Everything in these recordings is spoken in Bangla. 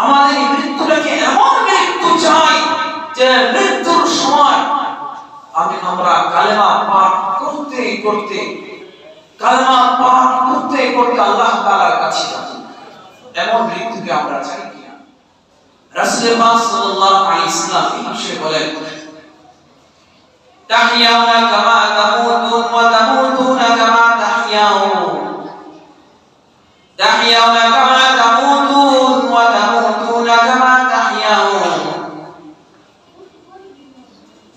আমাদের এই মৃত্যুটাকে এমন মৃত্যু চাই যে মৃত্যুর সময় আমি আমরা কালেমা পাঠ করতে করতে, কালেমা পাঠ করতে করতে আল্লাহ কাছে এমন মৃত্যুকে আমরা চাই কিনা? রাসূল পাক সাল্লাল্লাহু আলাইহি সাল্লাম এই বিষয়ে বলেন? কামা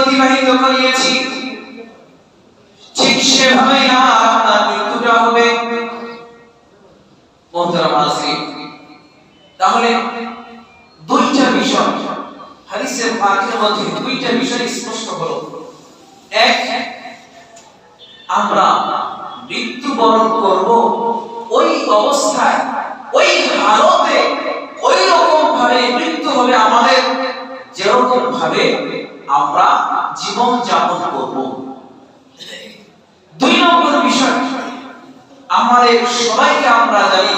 অতিবাহিত করিয়েছি ঠিক সেভাবেই আর আপনার মোহতারাম হাজিরিন তাহলে দুইটা বিষয় হাদিসের পাকের মধ্যে দুইটা বিষয় স্পষ্ট হলো। এক, আমরা মৃত্যুবরণ করব ওই অবস্থায়, ওই হালতে ওই রকম ভাবে মৃত্যু হবে আমাদের যেরকম ভাবে আমরা জীবন যাপন করব। আমাদের সবাইকে আমরা জানি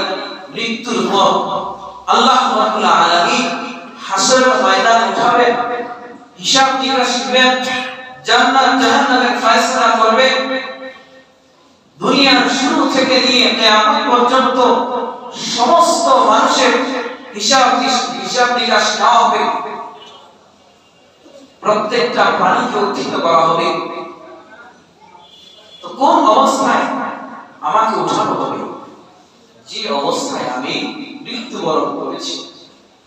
মৃত্যুর পর আল্লাহ হাসরের ময়দানে হিসাব জান্নাত, জাহান্নামের ফয়সালা দুনিয়ার শুরু থেকে নিয়ে কিয়ামত পর্যন্ত সমস্ত মানুষের হিসাব হিসাব নিকাশ হবে। প্রত্যেকটা প্রাণীকে উত্থিত করা হবে। তো কোন অবস্থায় আমাকে উঠানো হবে যে অবস্থায় আমি মৃত্যুবরণ করেছি।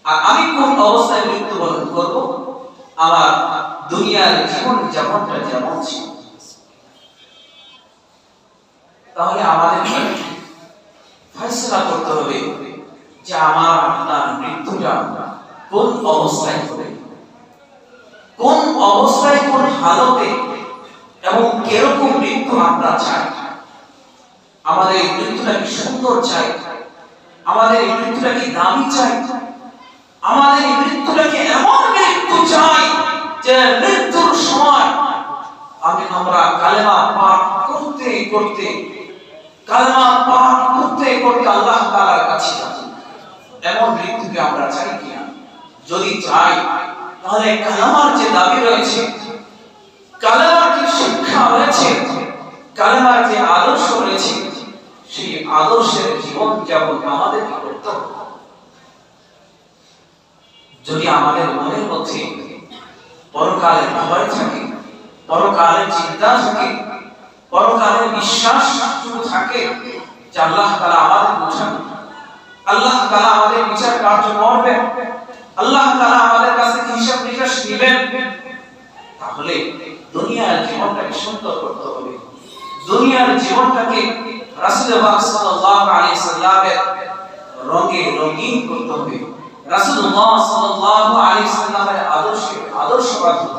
আর আমি কোন অবস্থায় মৃত্যুবরণ করব? আমার দুনিয়ার জীবন যাপনটা যেমন ছিল। তাহলে আমাদের ফয়সলা করতে হবে যে আমার আপনার মৃত্যুটা কোন অবস্থায় হবে? কোন অবস্থায় কোন হালতে এবং কীরকম মৃত্যু আমরা চাই? আমাদের এই মৃত্যুটা কি সুন্দর চাই? আমাদের এই মৃত্যুটা কি দামি চাই? আমাদের এই মৃত্যুটাকে এমন মৃত্যু চাই যে মৃত্যুর সময় আমি আমরা কালেমা পাঠ করতে করতে কালেমা পাঠ করতে করতে আল্লাহ কাছে এমন মৃত্যুকে আমরা চাই কিনা? যদি চাই, তাহলে কালেমার যে দাবি রয়েছে, কালেমার যে শিক্ষা রয়েছে, কালেমার যে আদর্শের জীবন যাপন আমাদের করতে যদি আমাদের মনের মধ্যে পরকালের ভয় থাকে, পরকালের চিন্তা থাকে, পরকালের বিশ্বাস থাকে, যে আল্লাহ তাআলা আমাদের বোঝান। আল্লাহ তাআলা আমাদের বিচার কার্য করবেন। আল্লাহ তাআলা আমাদের কাছে হিসাব নিকাশ নেবেন। তাহলে দুনিয়ার জীবনটাকে সুন্দর করতে হবে। দুনিয়ার জীবনটাকে রাসূল পাক সাল্লাল্লাহু আলাইহি সাল্লামের রঙে রঙিন করতে হবে। রাসূলুল্লাহ সাল্লাল্লাহু আলাইহি সাল্লামের আদর্শে, আদর্শবাদ।